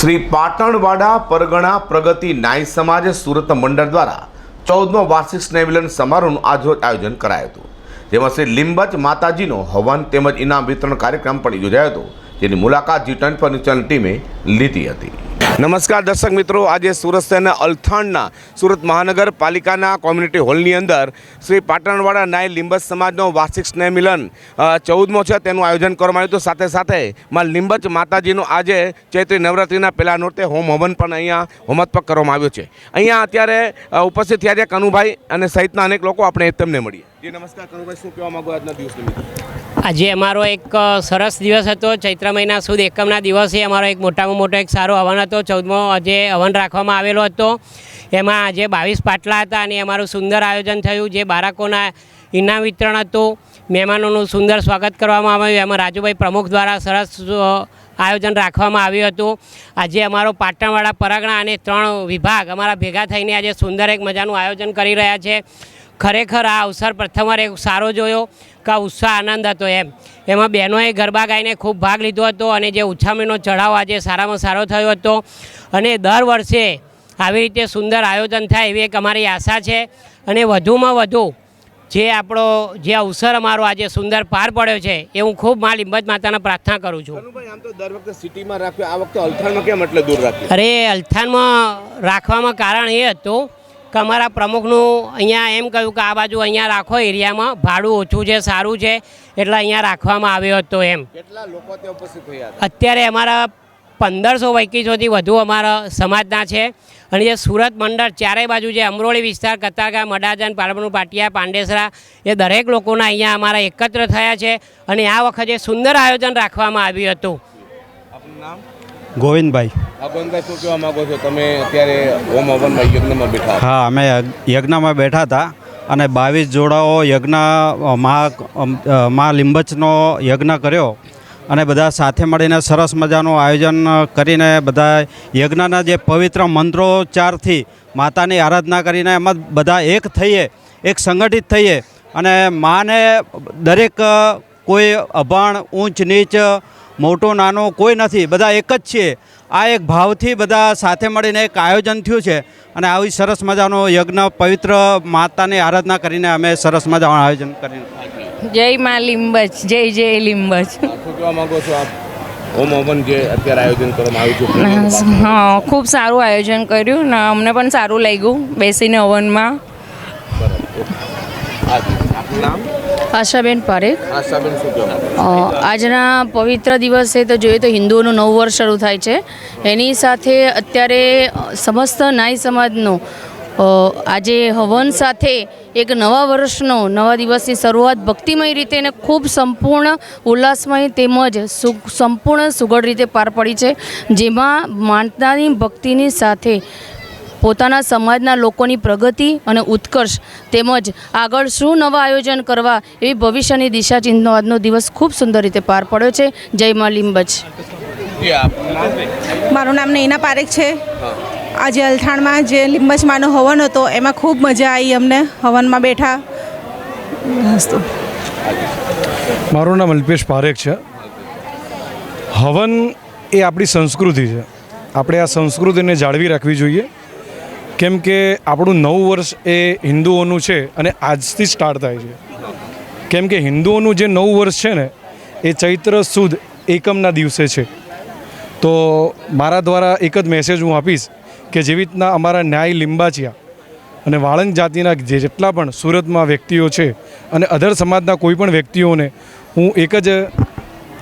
શ્રી પાટણવાડા પરગણા પ્રગતિ નાય સમાજ સુરત મંડળ દ્વારા ચૌદમો વાર્ષિક સ્નેહમિલન સમારોહનું આજરોજ આયોજન કરાયું હતું. જેમાં શ્રી લીંબચ માતાજીનો હવન તેમજ ઇનામ વિતરણ કાર્યક્રમ પણ યોજાયો હતો. જેની મુલાકાત જી ટ્વેન્ટી ચેનલ ટીમે લીધી હતી. નમસ્કાર દર્શક મિત્રો, આજે સુરત શહેરના અલથાણના સુરત મહાનગરપાલિકાના કોમ્યુનિટી હોલની અંદર શ્રી પાટણવાડા નાય લીંબજ સમાજનો વાર્ષિક સ્નેહ મિલન ચૌદમો છે તેનું આયોજન કરવામાં આવ્યું હતું. સાથે સાથે માં લીંબજ માતાજીનું આજે ચૈત્રી નવરાત્રિના પહેલા નોરતે હોમ હવન પણ અહીંયા હોમત્પક કરવામાં આવ્યો છે. અહીંયા અત્યારે ઉપસ્થિત થયા છે કનુભાઈ અને સહિતના અનેક લોકો. આપણે તેમને મળીએ. જી, નમસ્કાર કનુભાઈ, શું કહેવા માગો આજના દિવસ આજે અમારો એક સરસ દિવસ હતો. ચૈત્ર મહિના સુદ એકમના દિવસે અમારો એક મોટામાં મોટો એક સારો હવન હતો. ચૌદમો આજે હવન રાખવામાં આવેલો હતો. એમાં આજે બાવીસ પાટલા હતા અને અમારું સુંદર આયોજન થયું. જે બાળકોના ઇનામ વિતરણ હતું, મહેમાનોનું સુંદર સ્વાગત કરવામાં આવ્યું. એમાં રાજુભાઈ પ્રમુખ દ્વારા સરસ આયોજન રાખવામાં આવ્યું હતું. આજે અમારો પાટણવાળા પરગણા અને ત્રણ વિભાગ અમારા ભેગા થઈને આજે સુંદર એક મજાનું આયોજન કરી રહ્યા છે. ખરેખર આ અવસર પ્રથમવાર એક સારો જોયો કે ઉત્સાહ આનંદ હતો એમ. એમાં બહેનોએ ગરબા ગાઈને ખૂબ ભાગ લીધો હતો અને જે ઉછામણીનો ચઢાવ આજે સારામાં સારો થયો હતો. અને દર વર્ષે આવી રીતે સુંદર આયોજન થાય એવી એક અમારી આશા છે. અને વધુમાં વધુ જે આપણો જે અવસર અમારો આજે સુંદર પાર પડ્યો છે એ હું ખૂબ મા લીંબજ માતાને પ્રાર્થના કરું છું. આમ તો દર વખતે સિટીમાં રાખ્યો આ વખતે અલથાણમાં કેમ એટલે દૂર રાખ્યું? અરે અલથાણમાં રાખવામાં કારણ એ હતું કે અમારા પ્રમુખનું અહીંયા એમ કહ્યું કે આ બાજુ અહીંયા રાખો એરિયામાં ભાડું ઓછું છે સારું છે એટલે અહીંયા રાખવામાં આવ્યો હતો એમ. કેટલા લોકો ત્યાં ઉપસ્થિત થયા અત્યારે અમારા પંદરસો વૈકીસોથી વધુ અમારા સમાજના છે. અને જે સુરત મંડળ ચારેય બાજુ જે અમરોળી વિસ્તાર કતારગા મડાજન પાલબનું પાટિયા પાંડેસરા એ દરેક લોકોના અહીંયા અમારા એકત્ર થયા છે. અને આ વખતે સુંદર આયોજન રાખવામાં આવ્યું હતું. આપનું નામ? ગોવિંદભાઈ. તમે અત્યારે હા, અમે યજ્ઞમાં બેઠા હતા અને બાવીસ જોડાઓ યજ્ઞ મહા મા લીંબચનો યજ્ઞ કર્યો અને બધા સાથે મળીને સરસ મજાનું આયોજન કરીને બધા યજ્ઞના જે પવિત્ર મંત્રોચ્ચારથી માતાની આરાધના કરીને એમાં બધા એક થઈએ, એક સંગઠિત થઈએ અને માને દરેક કોઈ અભાણ, ઊંચ, નીચ મોટું નાનો કોઈ નથી બધા એક જ છીએ. આ એક ભાવથી બધા સાથે મળીને એક આયોજન થયું છે અને આવી સરસ મજાનો યજ્ઞ પવિત્ર માતાની આરાધના કરીને અમે સરસ મજાનું આયોજન કરીને જય માં લિંબજ જય જય લીંબચ માંગો છો આપ? હોમ હવન જે અત્યારે આયોજન કરવામાં આવ્યું છે હા ખૂબ સારું આયોજન કર્યું ને અમને પણ સારું લાગ્યું બેસીને હવનમાં. નામ? આશાબેન પારેખ. આશાબેન આજના પવિત્ર દિવસે તો જોઈએ તો હિન્દુઓનું નવું વર્ષ શરૂ થાય છે. એની સાથે અત્યારે સમસ્ત નાઈ સમાજનો આજે હવન સાથે એક નવા વર્ષનો નવા દિવસની શરૂઆત ભક્તિમય રીતે અને ખૂબ સંપૂર્ણ ઉલ્લાસમય તેમજ સુ સંપૂર્ણ સુઘડ રીતે પાર પડી છે. જેમાં માનતાની ભક્તિની સાથે પોતાના સમાજના લોકોની પ્રગતિ અને ઉત્કર્ષ તેમજ આગળ શું નવા આયોજન કરવા એવી ભવિષ્યની દિશા ચિંતનો આજનો દિવસ ખૂબ સુંદર રીતે પાર પડ્યો છે. જય મા લીંબજ. નામ મારું નામ નૈના પારેખ છે. આજે અલથાણમાં જે લીંબજમાંનો હવન હતો એમાં ખૂબ મજા આવી અમને. હવનમાં બેઠા. મારું નામ અલ્પેશ પારેખ છે. હવન એ આપણી સંસ્કૃતિ છે. આપણે આ સંસ્કૃતિને જાળવી રાખવી જોઈએ. કેમ કે આપણું નવું વર્ષ એ હિન્દુઓનું છે અને આજથી સ્ટાર્ટ થાય છે. કેમ કે હિન્દુઓનું જે નવું વર્ષ છે ને, એ ચૈત્ર સુદ એકમના દિવસે છે. તો મારા દ્વારા એક જ મેસેજ હું આપીશ કે જેવી રીતના અમારા ન્યાય લિંબાચિયા અને વાળંદ જાતિના જેટલા પણ સુરતમાં વ્યક્તિઓ છે અને અધર સમાજના કોઈ પણ વ્યક્તિઓને હું એક જ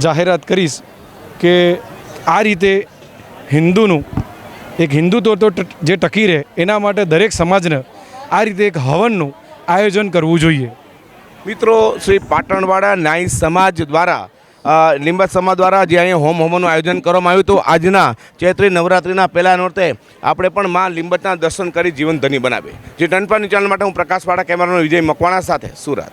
જાહેરાત કરીશ કે આ રીતે હિન્દુનું એક હિન્દુત્વ તો જે ટકી રહે, એના માટે દરેક સમાજને આ રીતે એક હવનનું આયોજન કરવું જોઈએ. મિત્રો, શ્રી પાટણવાડા નાઈ સમાજ દ્વારા લીંબા સમાજ દ્વારા જે અહીંયા હોમ હોમનું આયોજન કરવામાં આવ્યું હતું, આજના ચૈત્રી નવરાત્રિના પહેલા નોરતે આપણે પણ માં લીંબતના દર્શન કરી જીવન ધની બનાવીએ જે ટનપાની ચેનલ માટે હું પ્રકાશવાળા કેમેરાનો વિજય મકવાણા સાથે, સુરત.